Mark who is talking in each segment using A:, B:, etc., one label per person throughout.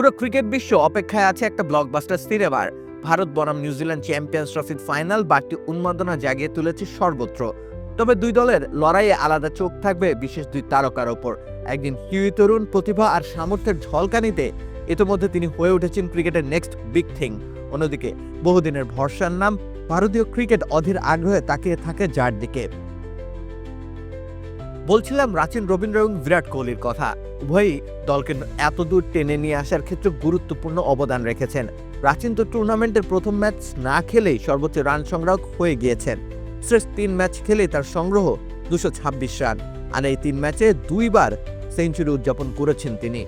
A: পুরো ক্রিকেট বিশ্ব অপেক্ষায় আছে একটা ব্লকবাস্টার সিনেমার ভারত বনাম নিউজিল্যান্ড চ্যাম্পিয়ন্স ট্রফির ফাইনাল বাড়তি উন্মাদনা জাগিয়ে তুলেছে সর্বত্র। তবে দুই দলের লড়াইয়ে আলাদা চোখ থাকবে বিশেষ দুই তারকার ওপর। একদিন হিউই তরুণ প্রতিভা আর সামর্থ্যের ঝলকানিতে ইতোমধ্যে তিনি হয়ে উঠেছেন ক্রিকেটের নেক্সট বিগ থিং অন্যদিকে বহুদিনের ভরসার নাম ভারতীয় ক্রিকেট অধীর আগ্রহে তাকিয়ে থাকে যার দিকে। বলছিলাম রাচিন রবীন্দ্র এবং বিরাট কোহলির কথা। উভয়ই দলকে এতদূর টেনে নিয়ে আসার ক্ষেত্রে গুরুত্বপূর্ণ অবদান রেখেছেন। রাচিন তো টুর্নামেন্টের প্রথম ম্যাচ না খেলেই সর্বোচ্চ রান সংগ্রাহক হয়ে গিয়েছেন। শেষ তিন ম্যাচ খেলে তার সংগ্রহ দুশো ছাব্বিশ রান। আর এই তিন ম্যাচে দুইবার সেঞ্চুরি উদযাপন করেছেন তিনি।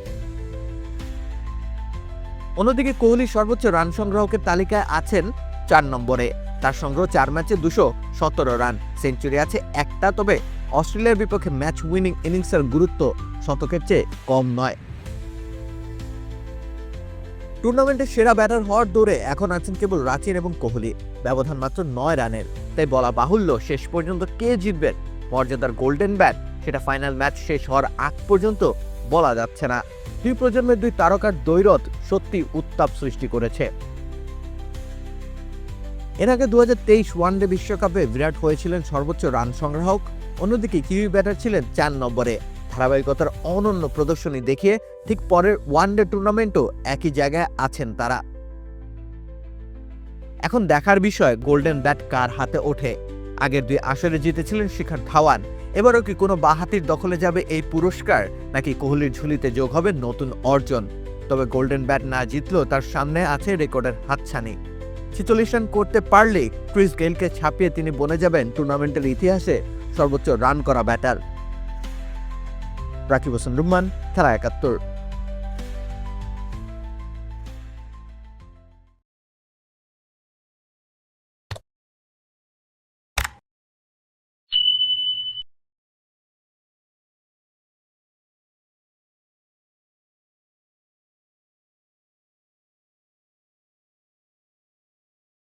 A: অন্যদিকে কোহলি সর্বোচ্চ রান সংগ্রাহকের তালিকায় আছেন চার নম্বরে। তার সংগ্রহ চার ম্যাচে দুশো সতেরো রান। সেঞ্চুরি আছে একটা, তবে অস্ট্রেলিয়ার বিপক্ষে ম্যাচ উইনিং ইনিংসের গুরুত্ব শতকের চেয়ে কম নয়। টুর্নামেন্টের সেরা ব্যাটার হওয়ার দৌড়ে এখন আছেন কেবল রাচিন এবং কোহলি। ব্যবধান মাত্র নয় রানের। তাই বলা বাহুল্য, শেষ পর্যন্ত কে জিতবেন? মর্যাদার গোল্ডেন ব্যাট, সেটা ফাইনাল ম্যাচ শেষ হওয়ার আগ পর্যন্ত বলা যাচ্ছে না। দুই প্রজন্মের দুই তারকার দৈরথ সত্যি উত্তাপ সৃষ্টি করেছে। এর আগে দু ওয়ানডে বিশ্বকাপে বিরাট হয়েছিলেন সর্বোচ্চ রান সংগ্রাহক। অন্যদিকে কিউই ব্যাটার ছিলেন চার নম্বরে। ধারাবাহিকতার অনন্য প্রদর্শনী দেখিয়ে ঠিক পরের ওয়ানডে টুর্নামেন্টও একই জায়গায় আছেন তারা। এখন দেখার বিষয়, গোল্ডেন ব্যাট কার হাতে ওঠে? আগের দুই আসরে জিতেছিলেন শিখর ধাওয়ান। এবারও কি কোনো বাহাতির দখলে যাবে এই পুরস্কার, নাকি কোহলির ঝুলিতে যোগ হবে নতুন অর্জন? তবে গোল্ডেন ব্যাট না জিতলেও তার সামনে আছে রেকর্ডের হাতছানি। রান করতে পারলে ক্রিস গেইলকে ছাপিয়ে তিনি বনে যাবেন টুর্নামেন্টের ইতিহাসে সর্বোচ্চ রান করা ব্যাটার। রাকিব হোসেন রুম্মান খেলা একাত্তর।